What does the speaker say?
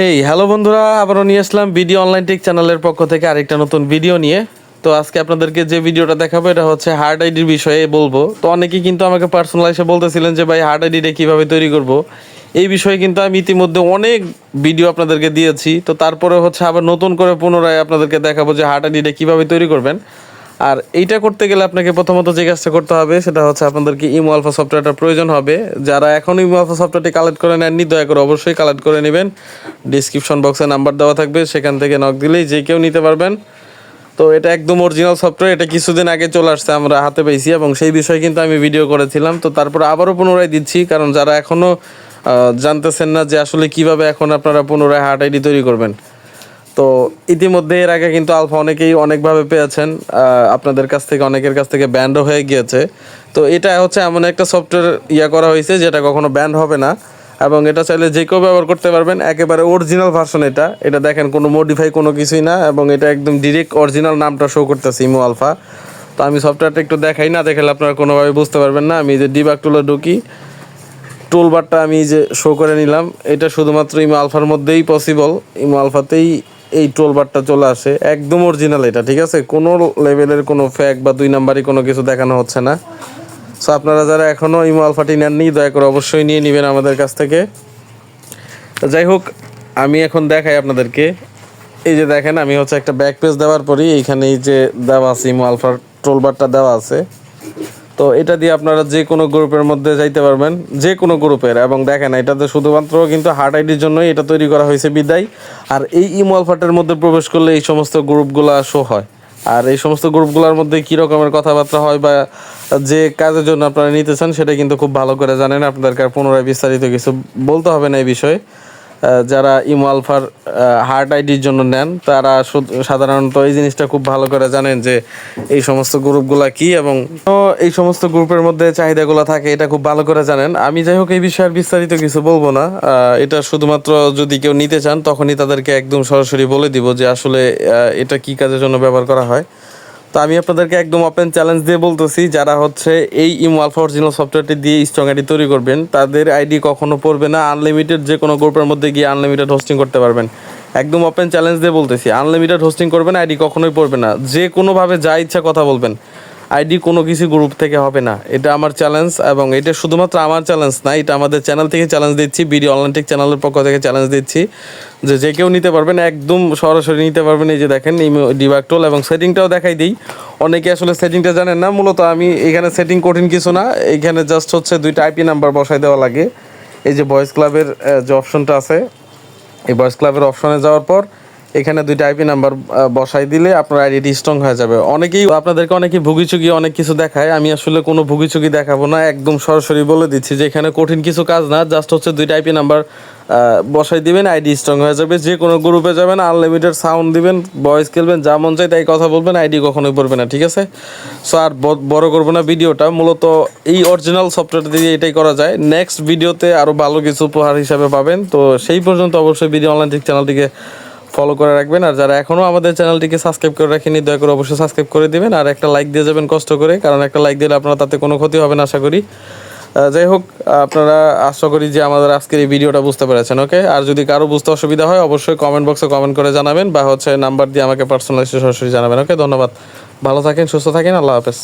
Hey hello বন্ধুরা, আবারও নিয়ে আসলাম ভিডিও অনলাইন টেক চ্যানেলের পক্ষ থেকে আরেকটা নতুন ভিডিও নিয়ে। তো আজকে আপনাদেরকে যে ভিডিওটা দেখাবো, এটা হচ্ছে হার্ড আইডির বিষয়ে বলব। তো অনেকেই কিন্তু আমাকে পার্সোনাল এসে বলতেছিলেন যে, ভাই হার্ড আইডিটা কীভাবে তৈরি করব? এই বিষয়ে কিন্তু আমি ইতিমধ্যে অনেক ভিডিও আপনাদেরকে দিয়েছি। তো তারপরে হচ্ছে আবার নতুন করে পুনরায় আপনাদেরকে দেখাবো যে হার্ড আইডিটা কীভাবে তৈরি করবেন। আর এইটা করতে গেলে আপনাকে প্রথমত যে কাজটা করতে হবে, সেটা হচ্ছে আপনাদেরকে ইমো আলফা সফটওয়্যারটা প্রয়োজন হবে। যারা এখন ইমো আলফা সফটওয়্যারটি কালেক্ট করে নেননি, দয়া করে অবশ্যই কালেক্ট করে নেবেন। ডিসক্রিপশন বক্সে নাম্বার দেওয়া থাকবে, সেখান থেকে নক দিলেই যে কেউ নিতে পারবেন। তো এটা একদম অরিজিনাল সফটওয়্যার, এটা কিছুদিন আগে চলে আসছে, আমরা হাতে পেয়েছি এবং সেই বিষয়ে কিন্তু আমি ভিডিও করেছিলাম। তো তারপর আবারও পুনরায় দিচ্ছি, কারণ যারা এখনও জানতেছেন না যে আসলে কীভাবে এখন আপনারা পুনরায় হার্ট আইডি তৈরি করবেন। তো ইতিমধ্যে এর আগে কিন্তু আলফা অনেকেই অনেকভাবে পেয়েছেন আপনাদের কাছ থেকে, অনেকের কাছ থেকে ব্যান্ডও হয়ে গিয়েছে। তো এটা হচ্ছে এমন একটা সফটওয়্যার ইয়া করা হয়েছে যেটা কখনো ব্যান্ড হবে না। এবং এটা চাইলে যে কেউ ব্যবহার করতে পারবেন, একেবারে অরিজিনাল ভার্সন এটা। এটা দেখেন, কোনো মডিফাই কোনো কিছুই না এবং এটা একদম ডিরেক্ট অরিজিনাল নামটা শো করতেছে ইমো আলফা। তো আমি সফটওয়্যারটা একটু দেখাই, না দেখালে আপনারা কোনোভাবে বুঝতে পারবেন না। আমি যে ডিবাক টুলে ঢুকি টুল বারটা আমি যে শো করে নিলাম। এটা শুধুমাত্র ইমো আলফার মধ্যেই পসিবল ইমো আলফাতেই এই টুল বারটা চলে আসে। একদম অরিজিনাল এটা, ঠিক আছে? কোনো লেভেলের কোনো ফ্যাক বা দুই নাম্বারই কোনো কিছু দেখানো হচ্ছে না। সো আপনারা যারা এখনও ইমো আলফাটি নেননি দয়া করে অবশ্যই নিয়ে নেবেন আমাদের কাছ থেকে। যাই হোক, আমি এখন দেখাই আপনাদেরকে। এই যে দেখেন, আমি হচ্ছে একটা ব্যাক পেজ দেওয়ার পরই এইখানে এই যে দেওয়া আছে ইমো আলফার টোলবারটা দেওয়া আছে। তো এটা দিয়ে আপনারা যে কোনো গ্রুপের মধ্যে যাইতে পারবেন, যে কোনো গ্রুপের। এবং দেখেন, এটাতে শুধুমাত্র কিন্তু হার্ট আইডির জন্যই এটা তৈরি করা হয়েছে বিদায়। আর এই ইমো আলফাটার মধ্যে প্রবেশ করলে এই সমস্ত গ্রুপগুলো শো হয়। আর এই সমস্ত গ্রুপগুলোর মধ্যে কী রকমের কথাবার্তা হয় বা যে কাজের জন্য আপনারা নিতে চান, সেটা কিন্তু খুব ভালো করে জানেন। আপনাদেরকে আর পুনরায় বিস্তারিত কিছু বলতে হবে না এই বিষয়ে। যারা ইমো হার্ট আইডির জন্য নেন, তারা সাধারণত এই জিনিসটা খুব ভালো করে জানেন যে এই সমস্ত গ্রুপগুলা কি এবং এই সমস্ত গ্রুপের মধ্যে চাহিদাগুলো থাকে, এটা খুব ভালো করে জানেন। আমি যাই হোক, এই বিষয়ে বিস্তারিত কিছু বলব না। এটা শুধুমাত্র যদি কেউ নিতে চান, তখনই তাদেরকে একদম সরাসরি বলে দিব যে আসলে এটা কি কাজের জন্য ব্যবহার করা হয়। তো আমি আপনাদেরকে একদম ওপেন চ্যালেঞ্জ দিয়ে বলতেছি, যারা হচ্ছে এই ইমো আলফা অরিজিনাল সফটওয়্যারটি দিয়ে স্ট্রং আইডি তৈরি করবেন, তাদের আইডি কখনো পড়বে না আনলিমিটেড যে কোনো গ্রুপের মধ্যে গিয়ে আনলিমিটেড হোস্টিং করতে পারবেন। একদম ওপেন চ্যালেঞ্জ দিয়ে বলতেছি আনলিমিটেড হোস্টিং করবেন আইডি কখনোই পড়বে না। যে কোনোভাবে যা ইচ্ছা কথা বলবেন। আইডি কোনো কিছু গ্রুপ থেকে হবে না। এটা আমার চ্যালেঞ্জ এবং এটা শুধুমাত্র আমার চ্যালেঞ্জ না, এটা আমাদের চ্যানেল থেকে চ্যালেঞ্জ দিচ্ছি বিডি টেক চ্যানেলের পক্ষ থেকে চ্যালেঞ্জ দিচ্ছি। যে যে কেউ নিতে পারবেন, একদম সরাসরি নিতে পারবেন, এই যে দেখেন, এই ডিবাক টোল এবং সেটিংটাও দেখাই দিই। অনেকে আসলে সেটিংটা জানেন না, মূলত আমি এখানে সেটিং কঠিন কিছু না, এখানে জাস্ট হচ্ছে দুইটা আইপি নাম্বার বসাই দেওয়া লাগে। এই যে বয়েজ ক্লাবের যে অপশনটা আছে, এই বয়েস ক্লাবের অপশনে যাওয়ার পর এখানে দুইটা আইপি নাম্বার বসাই দিলে আপনার আইডিটি স্ট্রং হয়ে যাবে। অনেকেই আপনাদেরকে অনেকেই ভুগিচুগি অনেক কিছু দেখায়। আমি আসলে কোনো ভুগিচুগি দেখাবো না, একদম সরাসরি বলে দিচ্ছি যে এখানে কঠিন কিছু কাজ না জাস্ট হচ্ছে দুইটা আইপি নাম্বার বসাই দিবেন আইডি স্ট্রং হয়ে যাবে। যে কোনো গ্রুপে যাবেন আনলিমিটেড সাউন্ড দিবেন ভয়েস খেলবেন, যা মন চাই তাই কথা বলবেন আইডি কখনোই পড়বে না, ঠিক আছে? সো আর বড় করব না ভিডিওটা, মূলত এই অরিজিনাল সফটওয়্যার দিয়ে এটাই করা যায়। নেক্সট ভিডিওতে আরও ভালো কিছু উপহার হিসাবে পাবেন। তো সেই পর্যন্ত অবশ্যই ভিডিও অনলাইন চ্যানেলটিকে ফলো করে রাখবেন। আর যারা এখনও আমাদের চ্যানেলটিকে সাবস্ক্রাইব করে রাখেনি দয়া করে অবশ্যই সাবস্ক্রাইব করে দিবেন। আর একটা লাইক দিয়ে যাবেন কষ্ট করে, কারণ একটা লাইক দিলে আপনারা তাতে কোনো ক্ষতি হবে না, আশা করি। যাই হোক, আপনারা আশা করি যে আমাদের আজকের এই ভিডিওটা বুঝতে পেরেছেন ওকে আর যদি কারও বুঝতে অসুবিধা হয়, অবশ্যই কমেন্ট বক্সে কমেন্ট করে জানাবেন, বা হচ্ছে নাম্বার দিয়ে আমাকে পার্সোনাল সরাসরি জানাবেন ওকে ধন্যবাদ। ভালো থাকেন, সুস্থ থাকেন, আল্লাহ হাফেজ।